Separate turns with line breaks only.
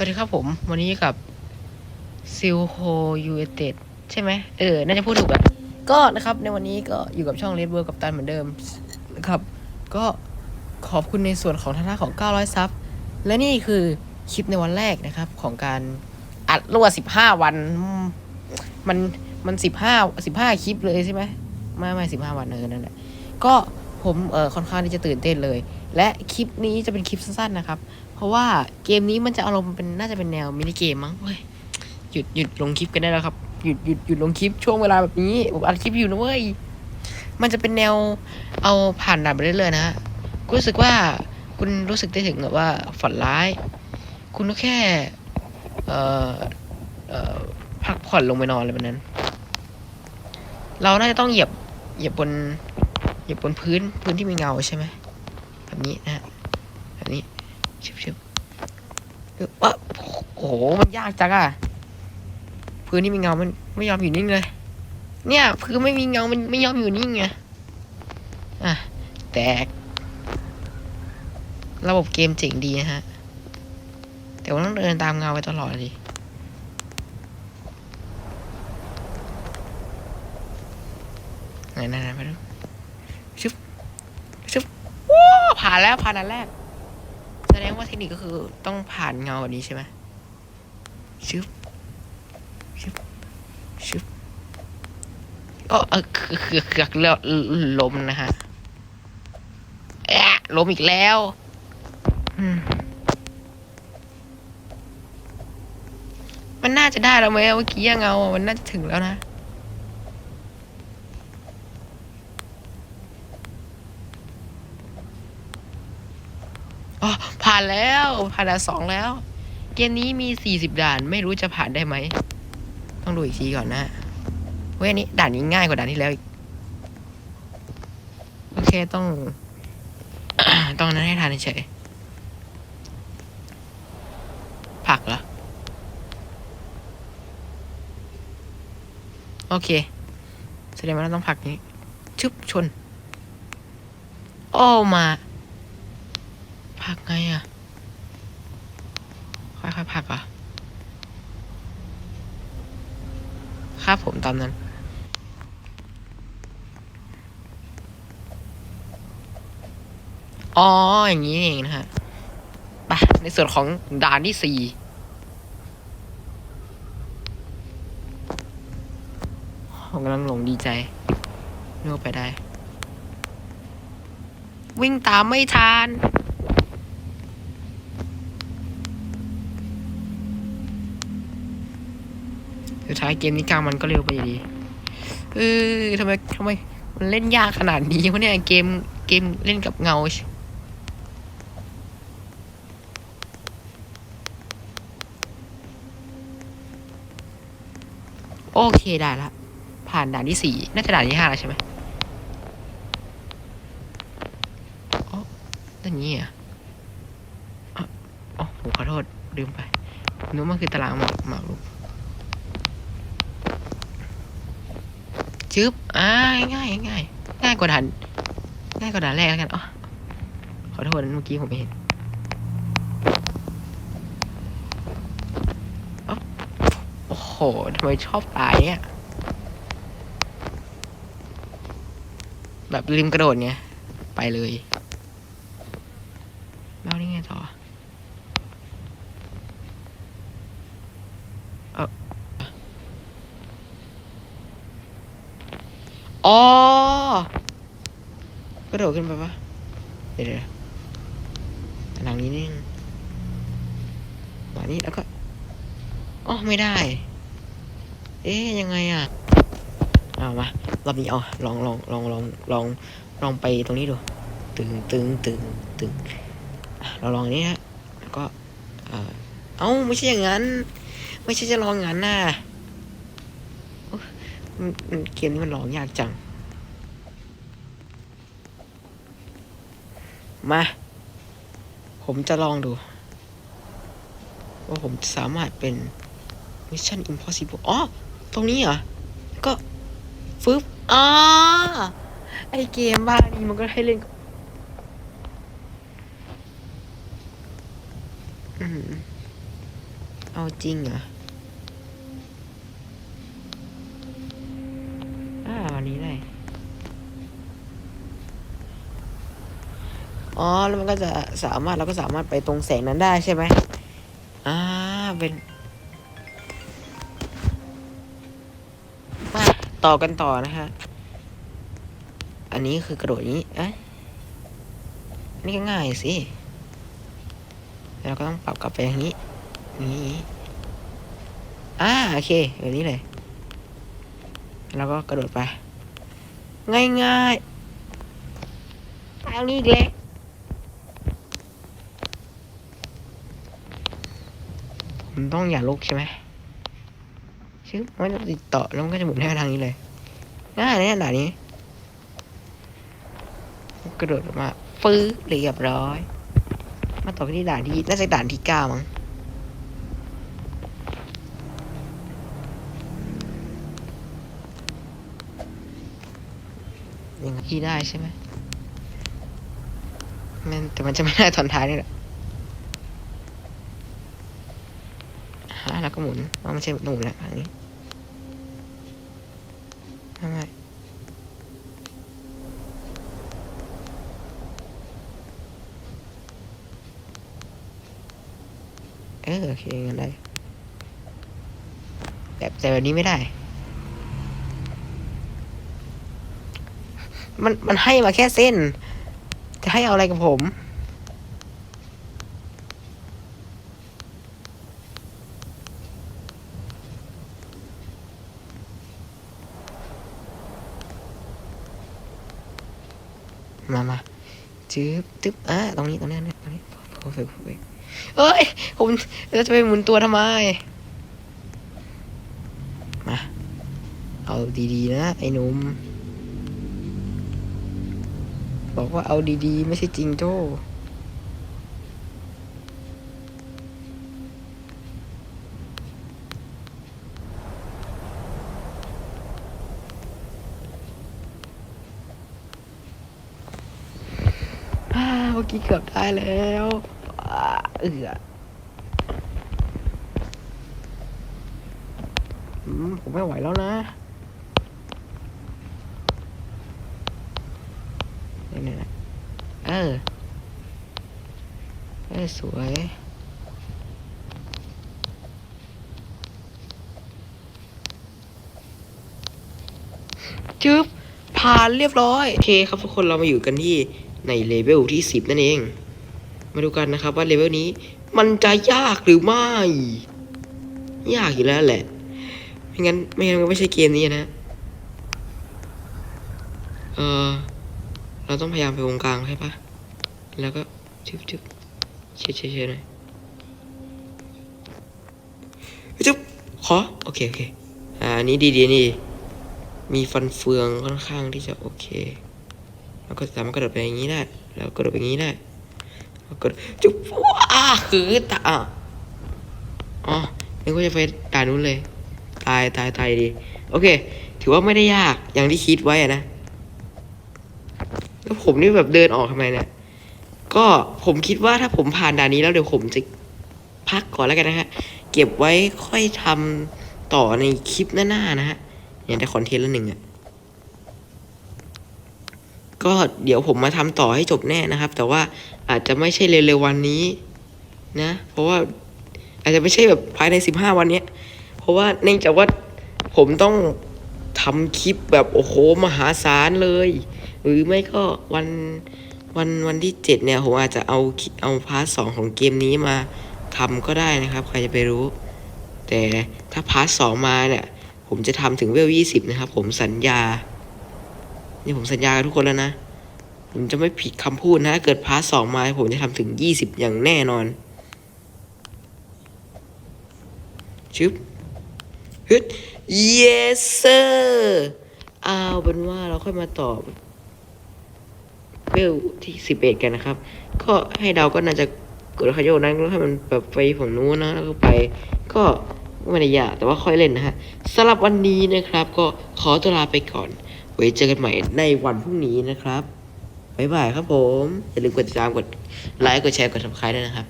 วัสดีครับผม วันนี้กับซิลโฮยูเอเต็ดใช่ไหมเออ น่าจะพูดถูกอะก็นะครับ ในวันนี้ก็อยู่กับช่องเลดเวิร์กับตันเหมือนเดิมนะครับ ก็ขอบคุณในส่วนของท่างด้าของ 900 ซับ และนี่คือคลิปในวันแรกนะครับ ของการอัดรัว15 วัน มันมัน 15 15 คลิปเลยใช่ไหมไม่ไม่15 วันเออนั่นแหละก็ผมเออค่อนข้างที่จะตื่นเต้นเลย และคลิปนี้จะเป็นคลิปสั้นๆนะครับ เพราะว่าเกมนี้มันจะอารมณ์เป็นน่าจะเป็นแนวมินิเกมมั้งเว้ยหยุดหยุดลงคลิปกันได้แล้วครับหยุดหยุดหยุดลงคลิปช่วงเวลาแบบนี้ผมอัดคลิปอยู่นะเว้ยมันจะเป็นแนวเอาผ่านด่านไปเรื่อยๆนะฮะกูรู้สึกว่าคุณรู้สึกได้ถึงแบบว่าฝันร้าย คุณก็แค่เอ่อเอ่อพักผ่อนลงไปนอนอะไรแบบนั้น เราน่าจะต้องเหยียบเหยียบบนเหยียบบนพื้นพื้นที่มีเงาใช่ไหมแบบนี้นะฮะแบบนี้ ชิบชิบเออว่าโอ้โห มันยากจังอะพื้นที่มีเงา มันไม่ยอมอยู่นิ่งเลย เนี่ย พื้นไม่มีเงา มันไม่ยอมอยู่นิ่งไง อะ แตก ระบบเกมเจ๋งดีนะฮะ แต่ว่าต้องเดินตามเงาไปตลอดดิไหนไหนไหนไปดูชึบชึบว้าวผ่านแล้วผ่านอันแรก ดงว่าเทคนิคก็คือต้องผ่านเงาแบบนี้ใช่ไหมชึบชึบชึบก็เออคือคือคือแล้วล้มนะฮะแอะล้มอีกแล้วมันน่าจะได้แล้วไหมเมื่อกี้เงามันน่าจะถึงแล้วนะ อ๋อผ่านแล้วผ่านด่านสองแล้ว เกมนี้มีสี่สิบด่านไม่รู้จะผ่านได้ไหม ต้องดูอีกทีก่อนนะเว้ยอันนี้ด่านนี้ง่ายกว่าด่านที่แล้วอีก โอเคต้อง ต้องนั้นให้ทานเฉยผักเหรอ โอเค แสดงว่าเราต้องผักนี้ชึบชน โอ้มา ผักไงอะ ค่อยๆผักอะ ครับผมตามนั้น อ๋อ อย่างนี้เองนะฮะไปในส่วนของด่านที่สี่ผมกำลังหลงดีใจนึกว่ไปได้ วิ่งตามไม่ทัน สุด ท้ายเกมนี้กลางมันก็เร็วไปดีเออทำไมทำไมมันเล่นยากขนาดนี้วะเนี่ยเกมเกมเล่นกับเงาโอเคได้ละ ผ่านด่านที่สี่น่าจะด่านที่ห้าแล้วใช่ไหมอ๋อนั่นงี้อะอ๋ออ๋อผมขอโทษลืมไปนึกว่ามันคือตารางหมากหมากรุก จึ๊บอ่าง่ายง่ายง่ายกว่าด่านง่ายกว่าด่านแรกแล้วกันอ๋อขอโทษนะเมื่อกี้ผมไม่เห็นอ๊ะโอ้โหทำไมชอบตายเนี่ยแบบริมกระโดดไงไปเลยแล้วนี่ไงต่อเออ อ๋อกระโดดขึ้นไปปะเดี๋ยวหลังนี้นี่มานี่แล้วก็อ๋อไม่ได้ เอ๊ยยังไงอะเอามารอบนี้เอาลองลองลองลองลองลองไปตรงนี้ดู ตึงตึงตึงตึงเราลองนี้ฮะแล้วก็เออเอ้าไม่ใช่อย่างนั้น ไม่ใช่จะลองงั้นน่ะ เกมนี้มันลองยากจัง มา ผมจะลองดู ว่าผมสามารถเป็น Mission Impossible อ๋อ ตรงนี้เหรอ ก็ฟึบอ่าไอเกมบ้านี่มันก็ให้เล่นอืมเอาจริงเหรอ อ่าวันนี้เลยอ๋อ แล้วมันก็จะสามารถเราก็สามารถไปตรงแสงนั้นได้ใช่ไหมอ่า เป็นมาต่อกันต่อนะฮะ อันนี้คือกระโดดอย่างนี้เอ๊ะอันนี้ก็ง่ายสิแล้วเราก็ต้องปรับกลับไปอย่างนี้ นี้อ่า โอเคแบบนี้เลย แล้วก็กระโดดไป ง่ายๆทางนี้อีกแล้วผมต้องอย่าลุกใช่ไหมชึบมันจะติดต่อแล้วมันก็จะหมุนให้ทางนี้เลยง่ายนะด่านนี้ กระโดดออกมา ฟื้นเรียบร้อย มาต่อที่ด่านที่น่าจะด่านที่เก้ามั้ง ยังที่ได้ใช่ไหมมันแต่มันจะไม่ได้ตอนท้ายนี่แหละฮะแล้วก็หมุนว่าไม่ใช่หมุนแล้วอันนี้ทำไมเออโอเคงั้นได้แบบแต่แบบนี้ไม่ได้ มันมันให้มาแค่เส้น จะให้เอาอะไรกับผม มามาจืบจึ๊บอะตรงนี้ตรงนี้ตรงนี้โอ้โหโอ้โหเอ้ย ผมเราจะไปหมุนตัวทำไม มา เอาดีๆนะ ไอ้หนุ่ม บอกว่าเอาดีๆ ไม่ใช่จริงโจ้าเมื่อกี้เกือบได้แล้วเอืออผมไม่ไหวแล้วนะ นี่นะเออเออสวยจึ๊บผ่านเรียบร้อยโอเคครับทุกคนเรามาอยู่กันที่ในเลเวลที่สิบนั่นเอง มาดูกันนะครับว่าเลเวลนี้มันจะยากหรือไม่ ยากอยู่แล้วแหละ ไม่งั้นไม่งั้นมันไม่ใช่เกมนี้นะ เออ เราต้องพยายามไปวงกลางใช่ปะแล้วก็ชึบชึบเช็ดเช็ดเช็ดหน่อยจุ๊บขอโอเคโอเคอ่าอันนี้ดีดีนี่ มีฟันเฟืองค่อนข้างที่จะโอเคแล้วก็สามารถกระโดดไปอย่างนี้ได้แล้วกระโดดไปอย่างนี้ได้แล้วกระโดดจุ๊บว้าคือตายอ๋อนึกว่าจะไปด่านนู้นเลย ตายตายตายดี โอเค ถือว่าไม่ได้ยากอย่างที่คิดไว้อะนะ แล้วผมนี่แบบเดินออกทำไมเนี่ย ก็ผมคิดว่าถ้าผมผ่านด่านนี้แล้วเดี๋ยวผมจะพักก่อนแล้วกันนะฮะ เก็บไว้ค่อยทำต่อในคลิปหน้าๆนะฮะอย่างแต่คอนเทนต์ละหนึ่งอะก็เดี๋ยวผมมาทำต่อให้จบแน่นะครับ แต่ว่าอาจจะไม่ใช่เร็วๆวันนี้นะ เพราะว่าอาจจะไม่ใช่แบบภายในสิบห้าวันเนี้ย เพราะว่าเนื่องจากว่าผมต้องทำคลิปแบบโอ้โหมหาศาลเลย หรือไม่ก็วันวันวันที่เจ็ดเนี่ยผมอาจจะเอาเอาพาร์ทสองของเกมนี้มาทำก็ได้นะครับ ใครจะไปรู้ แต่ถ้าพาร์ทสองมาเนี่ย ผมจะทำถึงเวลยี่สิบนะครับผมสัญญา นี่ผมสัญญากับทุกคนแล้วนะ ผมจะไม่ผิดคำพูดนะถ้าเกิดพาร์ทสองมา ผมจะทำถึงยี่สิบอย่างแน่นอนชึบฮึด yes sir เอาเป็นว่าเราค่อยมาตอบ วลที่สิบเอ็ดกันนะครับ ก็ให้เดาก็น่าจะกดขยโยนั้นแล้วให้มันแบบไปฝั่งนู้นนะแล้วก็ไป ก็ไม่ได้ยากแต่ว่าค่อยเล่นนะฮะสำหรับวันนี้นะครับ ก็ขอตัวลาไปก่อน ไว้เจอกันใหม่ในวันพรุ่งนี้นะครับบ๊ายบายครับผม อย่าลืมกดติดตามกดไลค์กดแชร์กดซับค่ายด้วยนะครับ